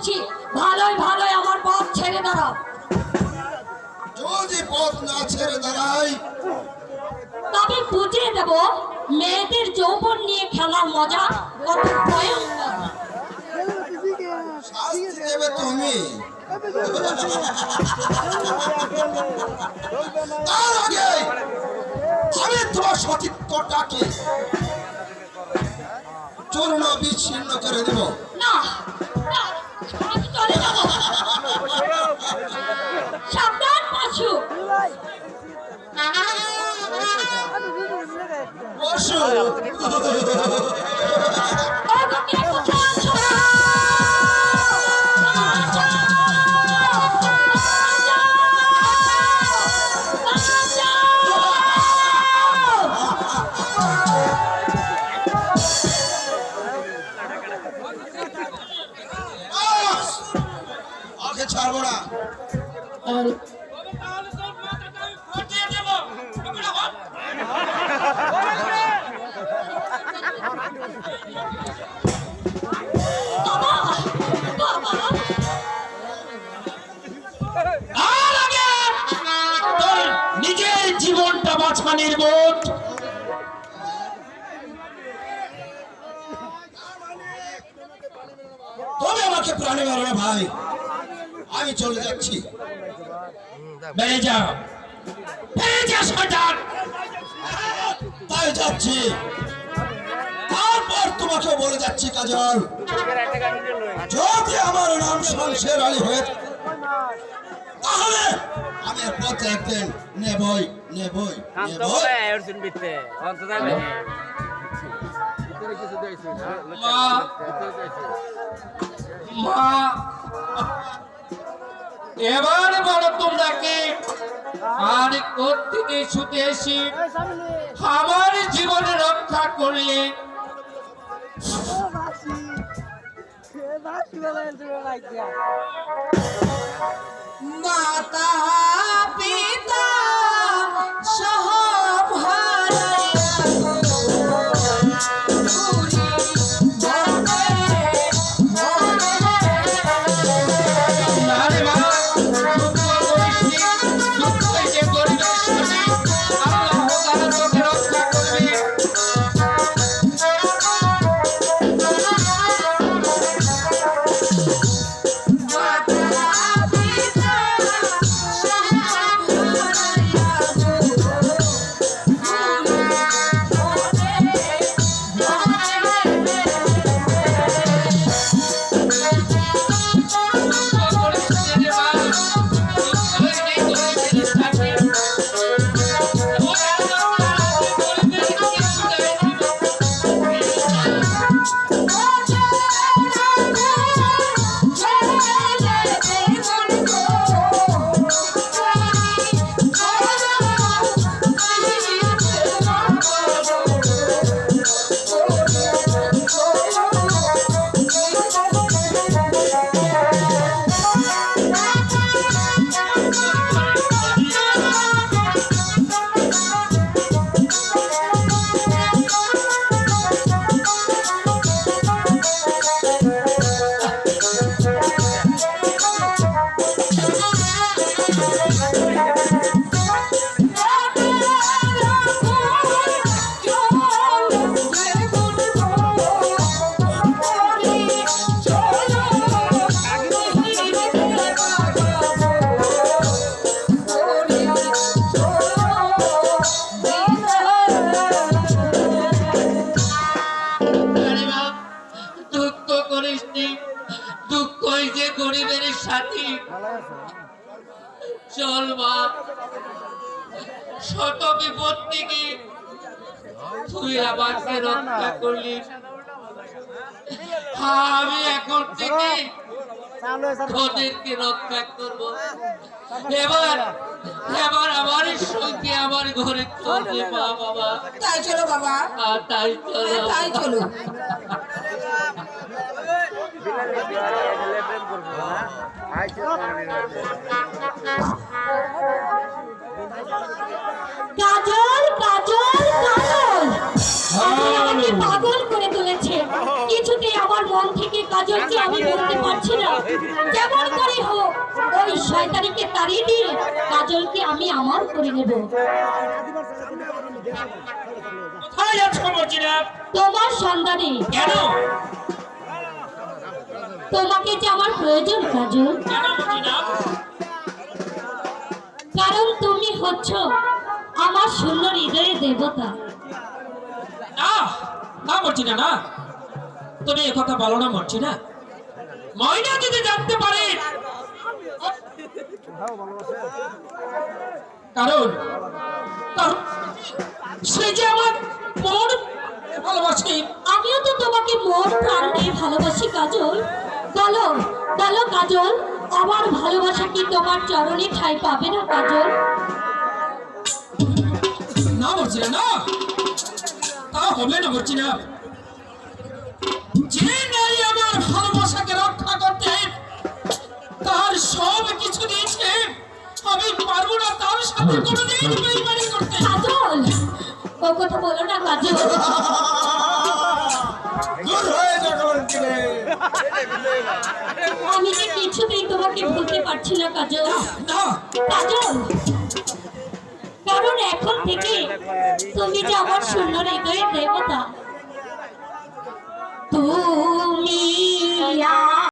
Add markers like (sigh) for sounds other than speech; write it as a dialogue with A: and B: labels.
A: বলছি ভালোই ভালোই আমার পথ ছেড়ে দাঁড়াও।
B: যদি পথ না ছেড়ে দাঁড়াই।
A: তবে বুঝিয়ে দেব মেয়েদের যৌবন নিয়ে খেলার মজা কত ভয়ঙ্কর।
B: শাস্তি দেবে তুমি। তার আগে আমি তোমার সতীত্বটাকে চূর্ণ বিচ্ছিন্ন করে দেব।
A: না সাবধান পাশু। (laughs)
B: পশু ওকে ছাড়বো না।
C: নিজের জীবনটা বাঁচানির বোধ।
B: তুমি আমাকে প্রাণী মারো না ভাই। আমি চলে যাচ্ছি।
C: বেড়ে যা
B: তাই যাচ্ছি। তারপর তোমাকে বলে যাচ্ছি, কাজল। যদি আমার নাম শমশের আলী হয়ে, তাহলে আমি পথে একদিন নেবই নেবই
C: মা এবার বলো তোমরা কি? আর কোথেকে ছুটে এসে আমার জীবন রক্ষা করলে?
A: মাতা, পিতা, সহ
C: গরিবের সাথী। চল মা। শত বিপদ থেকে তুই আমাকে রক্ষা করলি। আমি এখন থেকে তোদেরকে রক্ষা করব। এবার এবার আমার সঙ্গে আমার ঘরে চলবে মা বাবা।
A: তাই চলো বাবা।
C: তাই চলো।
A: তাই চলো। কাজল কাজল কাজল। আমাকে পাগল করে তুলেছে। কিছুতেই আমার মন থেকে
D: কাজলকে আমি বলতে পারছি না। যেমন করে হোক ওই শয়তানিকে তাড়িয়ে দিয়ে কাজলকে আমি আমার করে নেব। তোমার সন্ধানে
E: কেন?
D: তোমাকে যে আমার প্রয়োজন কাজল। কারণ তুমি হচ্ছ আমার শূন্য হৃদয়ের দেবতা।
E: না না মর্জিনা না তুমি কথা বলো না মর্জিনা ময়না যদি জানতে পারে। কারণ কারণ সে যে আমার মন ভালোবাসে।
D: আমিও তো তোমাকে মন প্রাণ দিয়ে ভালোবাসি কাজল। বলো বলো কাজল আমার ভালোবাসা কি তোমার চরণে ঠাই পাবে না কাজল?
E: না না। তা হবে না মর্জিনা যে নারী আমার ভালোবাসাকে রক্ষা করতে তার সব কিছু দিয়েছে আমি পারব না তার সাথে কোনোদিন বেইমানি করতে।
D: কাজল ও কথা বলো না কাজল।
B: দূর হয়ে যা।
D: আমি যে কিছুতেই তোমাকে ভুলতে পারছি না কাজল। কাজল! কারণ এখন থেকে তুমি যে আমার শূন্য হৃদয়ের দেবতা তুমি